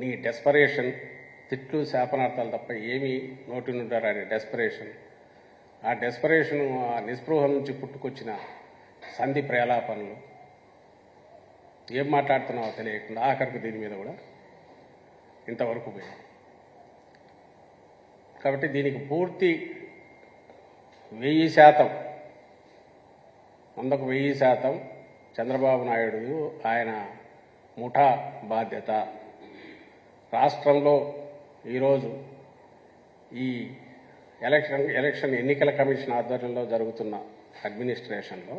నీ డెస్పరేషన్ తిట్లు శాపనార్థాలు తప్ప ఏమీ నోటి నుండి రాని డెస్పరేషన్ ఆ డెస్పరేషన్ ఆ నిస్పృహ నుంచి పుట్టుకొచ్చిన సంధి ప్రేలాపనలు ఏం మాట్లాడుతున్నావో తెలియకుండా ఆఖరికి దీని మీద కూడా ఇంతవరకు పోయాం. కాబట్టి దీనికి పూర్తి వెయ్యి శాతం వందకు వెయ్యి శాతం చంద్రబాబు నాయుడు ఆయన ముఠా బాధ్యత. రాష్ట్రంలో ఈరోజు ఈ ఎలక్షన్ ఎలక్షన్ ఎన్నికల కమిషన్ ఆధ్వర్యంలో జరుగుతున్న అడ్మినిస్ట్రేషన్లో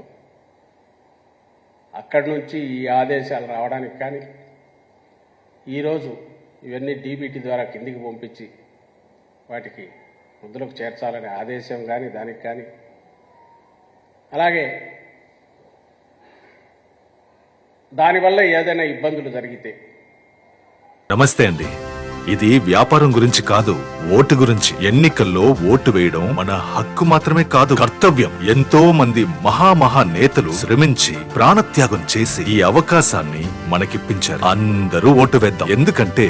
అక్కడి నుంచి ఈ ఆదేశాలు రావడానికి కానీ ఈరోజు ఇవన్నీ డీబీటీ ద్వారా కిందికి పంపించి వాటికి ముద్దులకు చేర్చాలనే ఆదేశం కానీ దానికి కానీ. అలాగే దానివల్ల ఏదైనా ఇబ్బందులు జరిగితే నమస్తే అండి. ఇది వ్యాపారం గురించి కాదు ఓటు గురించి. ఎన్నికల్లో ఓటు వేయడం మన హక్కు మాత్రమే కాదు కర్తవ్యం. ఎంతో మంది మహామహా నేతలు శ్రమించి ప్రాణత్యాగం చేసి ఈ అవకాశాన్ని మనకిప్పించారు. అందరూ ఓటు వేద్దాం. ఎందుకంటే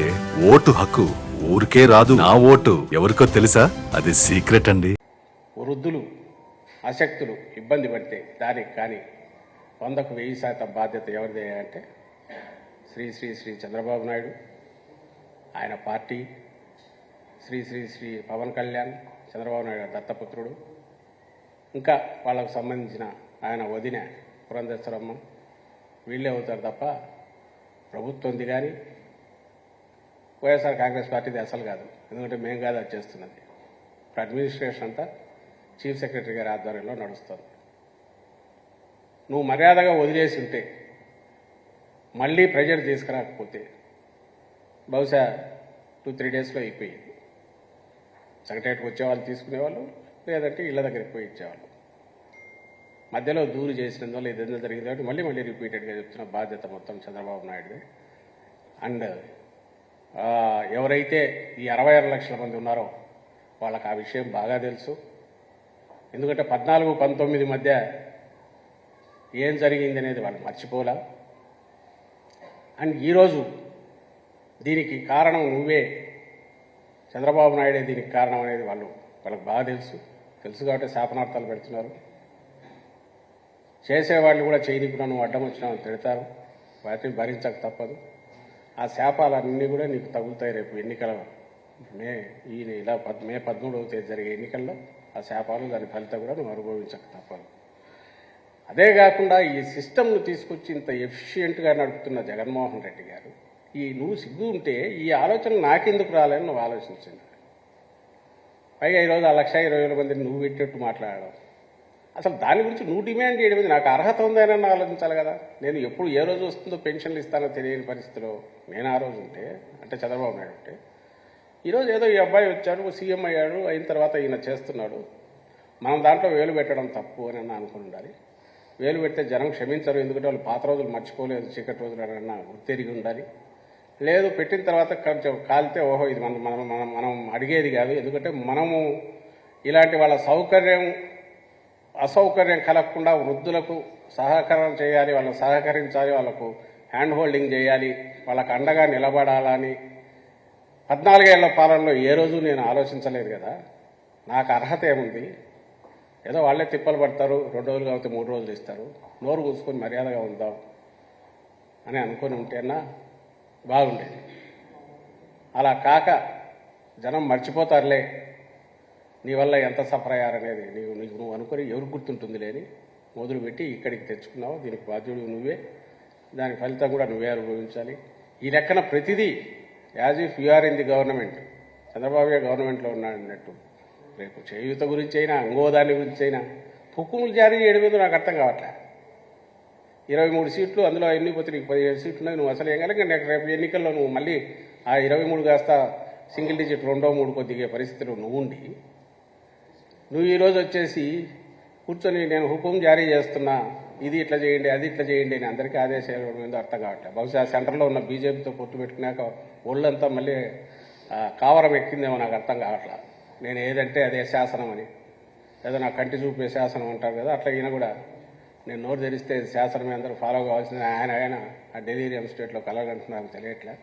ఓటు హక్కు ఊరికే రాదు. నా ఓటు ఎవరికో తెలుసా? అది సీక్రెట్ అండి. వృద్ధులు అశక్తులు ఇబ్బంది పడితే దానికి కానీ వందకు వెయ్యి శాతం బాధ్యత ఎవరిదే అంటే శ్రీ శ్రీ శ్రీ చంద్రబాబు నాయుడు. ఆయన పార్టీ శ్రీ శ్రీ శ్రీ పవన్ కళ్యాణ్ చంద్రబాబు నాయుడు దత్తపుత్రుడు. ఇంకా వాళ్ళకు సంబంధించిన ఆయన వదిన పురంధేశ్వరమ్మ వీళ్ళే అవుతారు తప్ప ప్రభుత్వంది కానీ వైఎస్ఆర్ కాంగ్రెస్ పార్టీది అసలు కాదు. ఎందుకంటే మేము కాదు అది చేస్తున్నది. ఇప్పుడు అడ్మినిస్ట్రేషన్ అంతా చీఫ్ సెక్రటరీ గారి ఆధ్వర్యంలో నడుస్తుంది. నువ్వు మర్యాదగా వదిలేసి ఉంటే మళ్ళీ ప్రెజర్ తీసుకురాకపోతే బహుశా టూ త్రీ డేస్లో అయిపోయింది. సెక్రటరీకి వచ్చేవాళ్ళు తీసుకునేవాళ్ళు లేదంటే ఇళ్ళ దగ్గరికి పోయి ఇచ్చేవాళ్ళు. మధ్యలో దూరు చేసినందువల్ల ఇదంతా జరిగింది కాబట్టి మళ్ళీ మళ్ళీ రిపీటెడ్గా చెప్తున్న బాధ్యత మొత్తం చంద్రబాబు నాయుడుది. అండ్ ఎవరైతే ఈ అరవై ఆరు లక్షల మంది ఉన్నారో వాళ్ళకి ఆ విషయం బాగా తెలుసు. ఎందుకంటే పద్నాలుగు పంతొమ్మిది మధ్య ఏం జరిగింది అనేది వాళ్ళు మర్చిపోలా. అండ్ ఈరోజు దీనికి కారణం నువ్వే. చంద్రబాబు నాయుడే దీనికి కారణం అనేది వాళ్ళు వాళ్ళకి బాగా తెలుసు. తెలుసు కాబట్టి శాపనార్థాలు పెడుతున్నారు. చేసేవాళ్ళు కూడా చేయనీకున్నా నువ్వు అడ్డం వచ్చినావు తిడతారు. వాటిని భరించక తప్పదు. ఆ శాపాలన్నీ కూడా నీకు తగులుతాయి రేపు ఎన్నికల మే ఈ నెల పద్ మే పదమూడవ తేదీ జరిగే ఎన్నికల్లో ఆ శాపాలు దాని ఫలితం కూడా నువ్వు అనుభవించక తప్పదు. అదే కాకుండా ఈ సిస్టమ్ను తీసుకొచ్చి ఇంత ఎఫిషియెంట్గా నడుపుతున్న జగన్మోహన్ రెడ్డి గారు ఈ నువ్వు సిగ్గు ఉంటే ఈ ఆలోచన నాకెందుకు రాలని నువ్వు ఆలోచించండి. పైగా ఈరోజు ఆ లక్ష ఇరవై వేల మందిని నువ్వు పెట్టినట్టు మాట్లాడడం. అసలు దాని గురించి నువ్వు డిమాండ్ చేయడం నాకు అర్హత ఉందని ఆలోచించాలి కదా. నేను ఎప్పుడు ఏ రోజు వస్తుందో పెన్షన్లు ఇస్తానో తెలియని పరిస్థితిలో నేను ఆ రోజు ఉంటే అంటే చంద్రబాబు నాయుడు ఉంటే ఈరోజు ఏదో ఈ అబ్బాయి వచ్చాడు సీఎం అయ్యాడు అయిన తర్వాత ఈయన చేస్తున్నాడు. మనం దాంట్లో వేలు పెట్టడం తప్పు అని అన్న అనుకుని ఉండాలి. వేలు పెడితే జనం క్షమించరు ఎందుకంటే వాళ్ళు పాత రోజులు మర్చిపోలేదు చీకటి రోజులు అన్న గుర్తెరిగి ఉండాలి. లేదు పెట్టిన తర్వాత కొంచెం కాలితే ఓహో ఇది మనం మనం మనం మనం అడిగేది కాదు. ఎందుకంటే మనము ఇలాంటి వాళ్ళ సౌకర్యం అసౌకర్యం కలగకుండా వృద్ధులకు సహకారం చేయాలి వాళ్ళకు సహకరించాలి వాళ్ళకు హ్యాండ్ హోల్డింగ్ చేయాలి వాళ్ళకు అండగా నిలబడాలని. పద్నాలుగేళ్ళ పాలనలో ఏ రోజు నేను ఆలోచించలేదు కదా. నాకు అర్హత ఏముంది? ఏదో వాళ్ళే తిప్పలు పడతారు రెండు రోజులు కాబట్టి మూడు రోజులు ఇస్తారు నోరు కూసుకొని మర్యాదగా ఉందాం అని అనుకుని ఉంటేనా బాగుండేది. అలా కాక జనం మర్చిపోతారులే. నీ వల్ల ఎంత సఫర్ అయ్యారనేది నీవు నీకు నువ్వు అనుకొని ఎవరు గుర్తుంటుంది లేని మొదలుపెట్టి ఇక్కడికి తెచ్చుకున్నావు. దీనికి బాధ్యుడు నువ్వే. దాని ఫలితం కూడా నువ్వే అనుభవించాలి. ఈ లెక్కన ప్రతిదీ as if you're in the government. Chandrababu గవర్నమెంట్లో ఉన్నాడన్నట్టు. రేపు చేయూత గురించి అయినా అంగోదాని గురించి అయినా హుకుములు జారీ చేయడం మీద నాకు అర్థం కావట్లే. ఇరవై మూడు సీట్లు అందులో ఎన్ని పోతే నీకు పదిహేడు సీట్లు ఉన్నాయి నువ్వు అసలు ఏం కనుక రేపు ఎన్నికల్లో నువ్వు మళ్ళీ ఆ ఇరవై మూడు కాస్త సింగిల్ డిజిట్ రెండో మూడు దిగే పరిస్థితిలో నువ్వు ఉండి నువ్వు ఈరోజు వచ్చేసి కూర్చొని నేను హుకుం జారీ చేస్తున్నా ఇది ఇట్లా చేయండి అది ఇట్లా చేయండి అని అందరికీ ఆదేశాలు ఇవ్వడం అర్థం కావట్లేదు బహుశా సెంటర్లో ఉన్న బీజేపీతో పొత్తు పెట్టుకున్నాక ఒళ్ళంతా మళ్ళీ కావరం ఎక్కిందేమో నాకు అర్థం కావట్లా. నేను ఏదంటే అదే శాసనం అని ఏదో నా కంటి చూపే శాసనం అంటారు కదా అట్లా ఈయన కూడా నేను నోరు తెరిస్తే శాస్త్రమే అందరూ ఫాలో కావాల్సింది. ఆయన ఆయన ఆ డెలీరియం స్టేట్లో కలగంటున్నారు తెలియట్లే.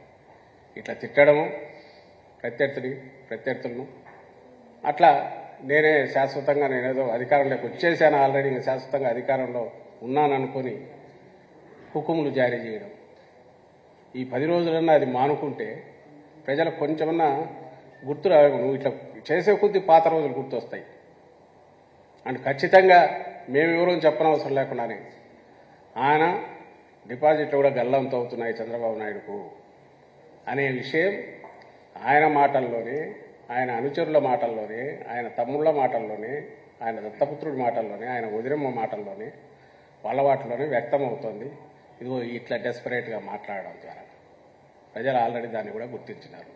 ఇట్లా తిట్టడము ప్రత్యర్థిని ప్రత్యర్థులను. అట్లా నేనే శాశ్వతంగా నేనేదో అధికారంలోకి వచ్చేసాను ఆల్రెడీ ఇంకా శాశ్వతంగా అధికారంలో ఉన్నాననుకొని హుకుములు జారీ చేయడం. ఈ పది రోజులన్నా అది మానుకుంటే ప్రజలకు కొంచెమన్నా గుర్తు రావు. నువ్వు ఇట్లా చేసే కొద్దీ పాత రోజులు గుర్తొస్తాయి. అండ్ ఖచ్చితంగా మేము వివరం చెప్పనవసరం లేకుండానే ఆయన డిపాజిట్లు కూడా గల్లంతో అవుతున్నాయి చంద్రబాబు నాయుడుకు అనే విషయం ఆయన మాటల్లోనే ఆయన అనుచరుల మాటల్లోనే ఆయన తమ్ముళ్ళ మాటల్లోనే ఆయన దత్తపుత్రుడి మాటల్లోనే ఆయన ఉదిరమ్మ మాటల్లోనే వాళ్ళ వాటిలోనే వ్యక్తం అవుతోంది ఇదిగో ఇట్లా డెస్పరేట్గా మాట్లాడడం ద్వారా ప్రజలు ఆల్రెడీ దాన్ని కూడా గుర్తించినారు.